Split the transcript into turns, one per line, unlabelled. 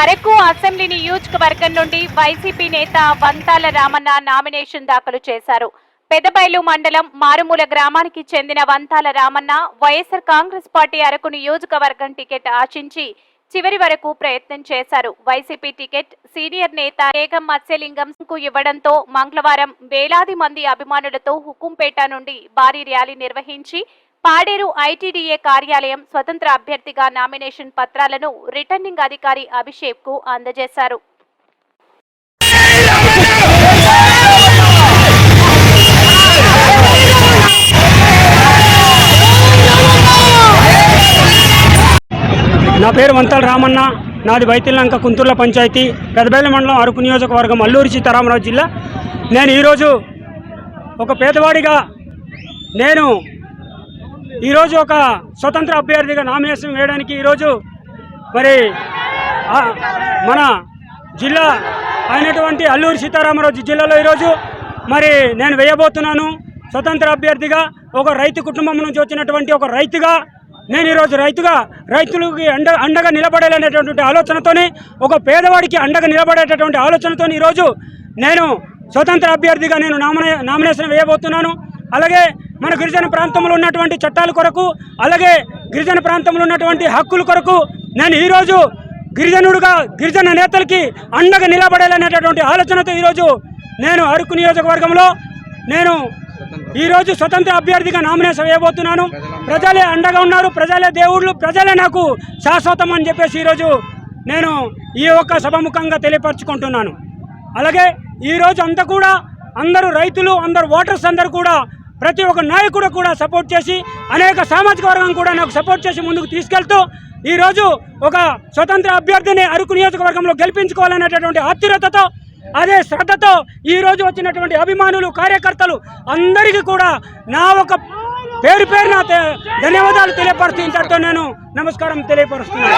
Araku assembly నియోజకవర్గం నుండి YCP నేత వంతాల రామన్న నామినేషన్ దాఖలు చేశారు. పెదబైలు మండలం మారుమూల గ్రామానికి చెందిన Vanthala Ramanna YSR Congress party Araku నియోజకవర్గం టికెట్ ఆశించి చివరి వరకు ప్రయత్నం చేశారు. వైసీపీ టికెట్ సీనియర్ నేత ఏగం మత్స్యలింగం కు ఇవ్వడంతో మంగళవారం వేలాది మంది అభిమానులతో హుకుంపేట నుండి భారీ ర్యాలీ నిర్వహించి పాడేరు ఐటీడీఏ కార్యాలయం స్వతంత్ర అభ్యర్థిగా నామినేషన్ పత్రాలను రిటర్నింగ్ అధికారి అభిషేక్కు అందజేశారు.
నా పేరు వంతల రామన్న. నాది వైతిల్లంక కుంతుర్ల పంచాయతీ. పెదబెల్లి మండలం అరకు నియోజకవర్గం అల్లూరి సీతారామరాజు జిల్లా. నేను ఈరోజు ఒక పేదవాడిగా నేను ఈరోజు ఒక స్వతంత్ర అభ్యర్థిగా నామినేషన్ వేయడానికి ఈరోజు మరి మన జిల్లా అయినటువంటి అల్లూరి సీతారామరాజు జిల్లాలో ఈరోజు మరి నేను వేయబోతున్నాను. స్వతంత్ర అభ్యర్థిగా ఒక రైతు కుటుంబం నుంచి వచ్చినటువంటి ఒక రైతుగా నేను ఈరోజు రైతుగా రైతులకి అండ అండగా నిలబడాలనేటటువంటి ఆలోచనతోనే ఒక పేదవాడికి అండగా నిలబడేటటువంటి ఆలోచనతో ఈరోజు నేను స్వతంత్ర అభ్యర్థిగా నేను నామినే నామినేషన్ వేయబోతున్నాను. అలాగే మన గిరిజన ప్రాంతంలో ఉన్నటువంటి చట్టాల కొరకు అలాగే గిరిజన ప్రాంతంలో ఉన్నటువంటి హక్కుల కొరకు నేను ఈరోజు గిరిజనుడుగా గిరిజన నేతలకి అండగా నిలబడాలనేటటువంటి ఆలోచనతో ఈరోజు నేను అరకు నియోజకవర్గంలో నేను ఈరోజు స్వతంత్ర అభ్యర్థిగా నామినేషన్ వేయబోతున్నాను. ప్రజలే అండగా ఉన్నారు ప్రజలే దేవుళ్ళు ప్రజలే నాకు శాశ్వతం అని చెప్పేసి ఈరోజు నేను ఈ ఒక్క సభముఖంగా తెలియపరచుకుంటున్నాను. అలాగే ఈరోజు అంతా కూడా అందరూ రైతులు అందరు ఓటర్స్ అందరూ కూడా ప్రతి ఒక్క నాయకుడు కూడా సపోర్ట్ చేసి అనేక సామాజిక వర్గం కూడా నాకు సపోర్ట్ చేసి ముందుకు తీసుకెళ్తూ ఈరోజు ఒక స్వతంత్ర అభ్యర్థిని అరకు నియోజకవర్గంలో గెలిపించుకోవాలనేటటువంటి ఆతురతతో అదే శ్రద్ధతో ఈరోజు వచ్చినటువంటి అభిమానులు కార్యకర్తలు అందరికీ కూడా నా ఒక పేరు పేరున ధన్యవాదాలు తెలియపరుస్తూ ఇంతటితో నేను నమస్కారం తెలియపరుస్తున్నాను.